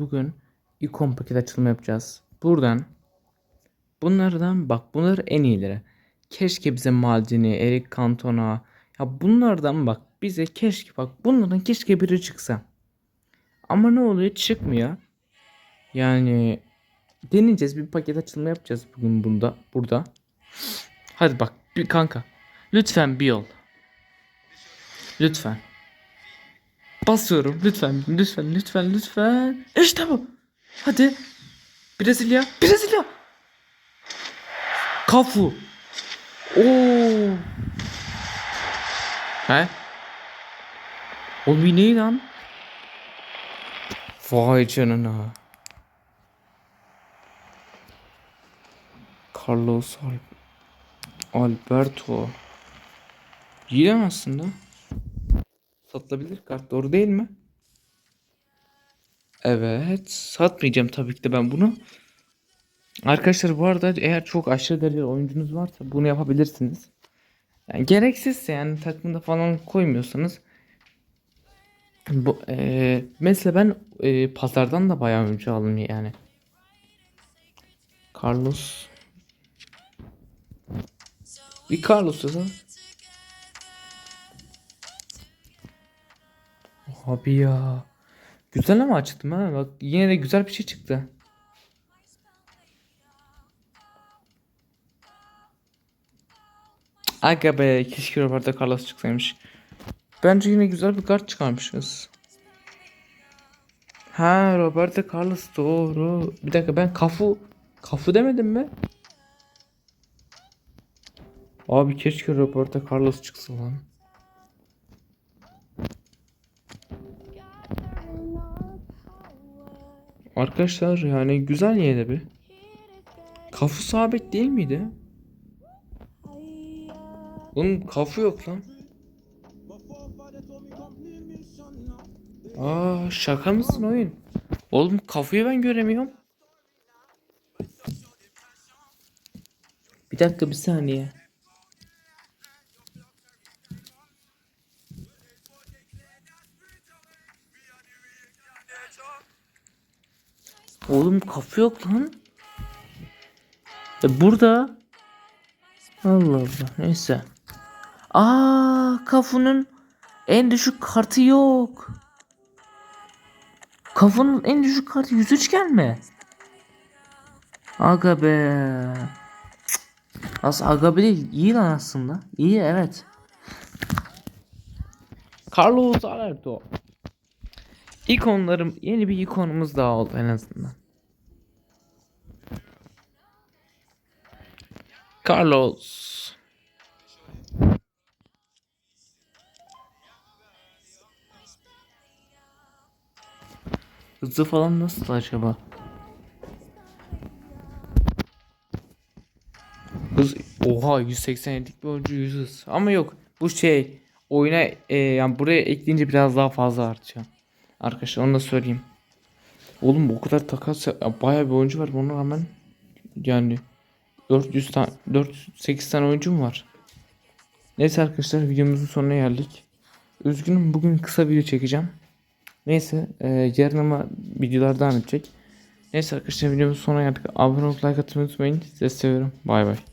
Bugün ikon paket açılımı yapacağız. Buradan bunlardan bak bunlar en iyileri. Keşke bize Maldini, Eric Cantona ya bunlardan bak bize keşke bak bunlardan keşke biri çıksa. Ama ne oluyor çıkmıyor. Yani deneyeceğiz bir paket açılımı yapacağız bugün bunda burada. Hadi bak bir kanka. Lütfen bir yol. Lütfen. Basıyorum lütfen lütfen lütfen lütfen. İşte bu. Hadi. Brezilya. Brezilya. Kafu. Oo. He? Oğlum bir ne lan? Vay canına. Carlos Al Alberto. İyi aslında. Satılabilir kart doğru değil mi? Evet. Satmayacağım tabii ki de ben bunu. Arkadaşlar bu arada eğer çok aşırı derecede oyuncunuz varsa bunu yapabilirsiniz. Yani gereksizse yani takımda falan koymuyorsanız bu eee, mesela ben eee, pazardan da bayağı oyuncu aldım yani. Carlos bir Carlos yazalım. Abi ya. Güzel ama açtım ha. Bak yine de güzel bir şey çıktı. Aga be keşke Roberto Carlos çıksaymış. Bence yine güzel bir kart çıkarmışız. Ha Roberto Carlos doğru. Bir dakika ben kafu kafu demedim mi? Abi keşke Roberto Carlos çıksa lan. Arkadaşlar yani güzel de bir. Kafu sabit değil miydi? Bunun kafu yok lan. Aa şaka mısın oyun? Oğlum kafuyu ben göremiyorum. Bir dakika bir saniye. Oğlum kafu yok lan. E burada. Allah Allah neyse. Aa kafunun en düşük kartı yok. Kafunun en düşük kartı 103 gelme. Aga be. Aslında aga be değil. İyi lan aslında. İyi evet. Carlos Alberto. İkonlarım yeni bir ikonumuz daha oldu en azından. Carlos. Hızı falan nasıl acaba? Hız oha 187'lik bir oyuncu 100 hız. Ama yok bu şey oyuna e, yani buraya ekleyince biraz daha fazla artıyor. Arkadaşlar onu da söyleyeyim. Oğlum bu kadar takas ya, bayağı bir oyuncu var buna rağmen yani 400 tane 408 tane oyuncu mu var? Neyse arkadaşlar videomuzun sonuna geldik. Üzgünüm bugün kısa video çekeceğim. Neyse e, yarın ama videolar devam edecek. Neyse arkadaşlar videomuzun sonuna geldik. Abone olup like atmayı unutmayın. Sizi seviyorum. Bay bay.